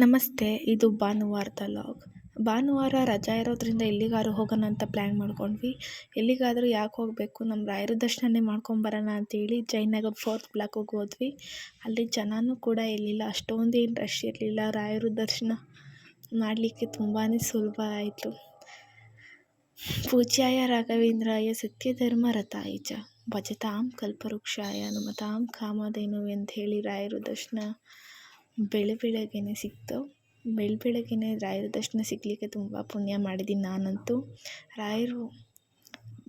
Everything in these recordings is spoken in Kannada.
ನಮಸ್ತೆ, ಇದು ಭಾನುವಾರದ ಲಾಗ್. ಭಾನುವಾರ ರಜಾ ಇರೋದ್ರಿಂದ ಎಲ್ಲಿಗಾದ್ರು ಹೋಗೋಣ ಅಂತ ಪ್ಲ್ಯಾನ್ ಮಾಡ್ಕೊಂಡ್ವಿ. ಎಲ್ಲಿಗಾದರೂ ಯಾಕೆ ಹೋಗಬೇಕು? ನಮ್ಮ ರಾಯರ ದರ್ಶನನೇ ಮಾಡ್ಕೊಂಬರೋಣ ಅಂತೇಳಿ ಜಯನಗರ ಫೋರ್ತ್ ಬ್ಲಾಕಿಗೆ ಹೋದ್ವಿ. ಅಲ್ಲಿ ಜನನೂ ಕೂಡ ಇರಲಿಲ್ಲ ಅಷ್ಟೊಂದೇನು ರಶ್ ಇರಲಿಲ್ಲ. ರಾಯರ ದರ್ಶನ ಮಾಡಲಿಕ್ಕೆ ತುಂಬಾ ಸುಲಭ ಆಯಿತು. ಪೂಜ್ಯಾಯ ರಾಘವೇಂದ್ರಾಯ ಸತ್ಯಧರ್ಮ ರಥಾಯಿಜ, ಭಜತಾಂ ಕಲ್ಪವೃಕ್ಷಾಯ ನಮತಾಂ ಕಾಮಧೇನು ಅಂತ ಹೇಳಿ ರಾಯರ ದರ್ಶನ ಬೆಳ ಬೆಳಗ್ಗೆನೇ ಸಿಕ್ತು. ಬೆಳ ಬೆಳಗ್ಗೆನೆ ರಾಯರ ದರ್ಶನ ಸಿಗಲಿಕ್ಕೆ ತುಂಬ ಪುಣ್ಯ ಮಾಡಿದ್ದೀನಿ ನಾನಂತೂ. ರಾಯರು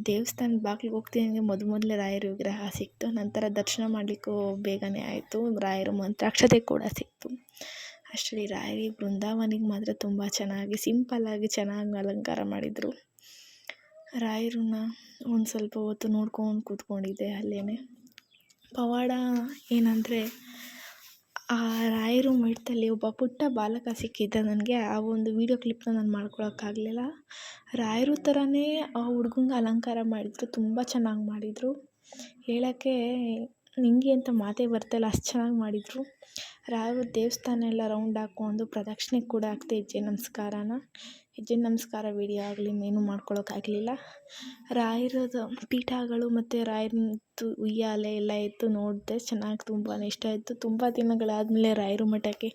ದೇವಸ್ಥಾನದ ಹೋಗ್ತೀನಿ ಹೋಗ್ತಿದ್ದಂಗೆ ಮೊದ ಮೊದಲೇ ರಾಯರ ವಿಗ್ರಹ ಸಿಕ್ತು. ನಂತರ ದರ್ಶನ ಮಾಡಲಿಕ್ಕೂ ಬೇಗನೆ ಆಯಿತು. ರಾಯರ ಮಂತ್ರಾಕ್ಷತೆ ಕೂಡ ಸಿಕ್ತು. ಅಷ್ಟರಲ್ಲಿ ರಾಯರಿಗೆ ಬೃಂದಾವನಿಗೆ ಮಾತ್ರ ತುಂಬ ಚೆನ್ನಾಗಿ ಸಿಂಪಲ್ಲಾಗಿ ಚೆನ್ನಾಗಿ ಅಲಂಕಾರ ಮಾಡಿದರು. ರಾಯರನ್ನ ಒಂದು ಸ್ವಲ್ಪ ಹೊತ್ತು ನೋಡ್ಕೊಂಡು ಕೂತ್ಕೊಂಡಿದ್ದೆ ಅಲ್ಲೇ ಪವಾಡ ಏನಂದರೆ ಆ ರಾಯರ ಮಠದಲ್ಲಿ ಒಬ್ಬ ಪುಟ್ಟ ಬಾಲಕ ಸಿಕ್ಕಿದ್ದ ನನಗೆ. ಆ ಒಂದು ವೀಡಿಯೋ ಕ್ಲಿಪ್ನ ನಾನು ಮಾಡ್ಕೊಳಕ್ಕಾಗಲಿಲ್ಲ. ರಾಯರು ಥರನೇ ಆ ಹುಡ್ಗಂಗೆ ಅಲಂಕಾರ ಮಾಡಿದರು, ತುಂಬ ಚೆನ್ನಾಗಿ ಮಾಡಿದರು. ಹೇಳೋಕ್ಕೆ ನಿಂಗೆ ಅಂತ ಮಾತೇ ಬರ್ತಾಯಿಲ್ಲ ಅಷ್ಟು ಚೆನ್ನಾಗಿ ಮಾಡಿದರು. ರಾಯರ ದೇವಸ್ಥಾನ ಎಲ್ಲ ರೌಂಡ್ ಹಾಕ್ಕೊಂಡು ಪ್ರದಕ್ಷಿಣೆ ಕೂಡ ಹಾಕ್ತಾ ಇದ್ದೆ ನಮಸ್ಕಾರನ. ಹೆಜ್ಜೆ ನಮಸ್ಕಾರ ವಿಡಿಯೋ ಆಗಲಿ ಏನೂ ಮಾಡ್ಕೊಳ್ಳೋಕ್ಕಾಗಲಿಲ್ಲ ರಾಯರದ ಪೀಠಗಳು ಮತ್ತು ರಾಯರದ್ದು ಉಯ್ಯಾಲೆ ಎಲ್ಲ ಇತ್ತು ನೋಡಿದೆ, ಚೆನ್ನಾಗಿ ತುಂಬಾ ಇಷ್ಟ ಆಯಿತು. ತುಂಬ ದಿನಗಳಾದಮೇಲೆ ರಾಯರ ಮಠಕ್ಕೆ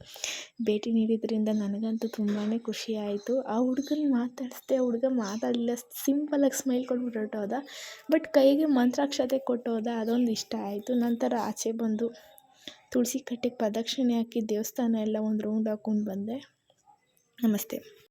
ಭೇಟಿ ನೀಡಿದ್ರಿಂದ ನನಗಂತೂ ತುಂಬಾ ಖುಷಿ ಆಯಿತು. ಆ ಹುಡುಗನ ಮಾತಾಡಿಸ್ದೆ ಹುಡುಗ ಮಾತಾಡಲಿಲ್ಲ. ಸಿಂಪಲಾಗಿ ಸ್ಮೈಲ್ ಕೊಟ್ಬಿಟ್ಟು ಹೊರ್ಟೋದ? ಬಟ್ ಕೈಗೆ ಮಂತ್ರಾಕ್ಷತೆ ಕೊಟ್ಟೋದ? ಅದೊಂದು ಇಷ್ಟ ಆಯಿತು. ನಂತರ ಆಚೆ ಬಂದು ತುಳಸಿ ಕಟ್ಟೆಗೆ ಪ್ರದಕ್ಷಿಣೆ ಹಾಕಿ ದೇವಸ್ಥಾನ ಎಲ್ಲ ಒಂದು ರೌಂಡ್ ಹಾಕ್ಕೊಂಡು ಬಂದೆ. ನಮಸ್ತೆ.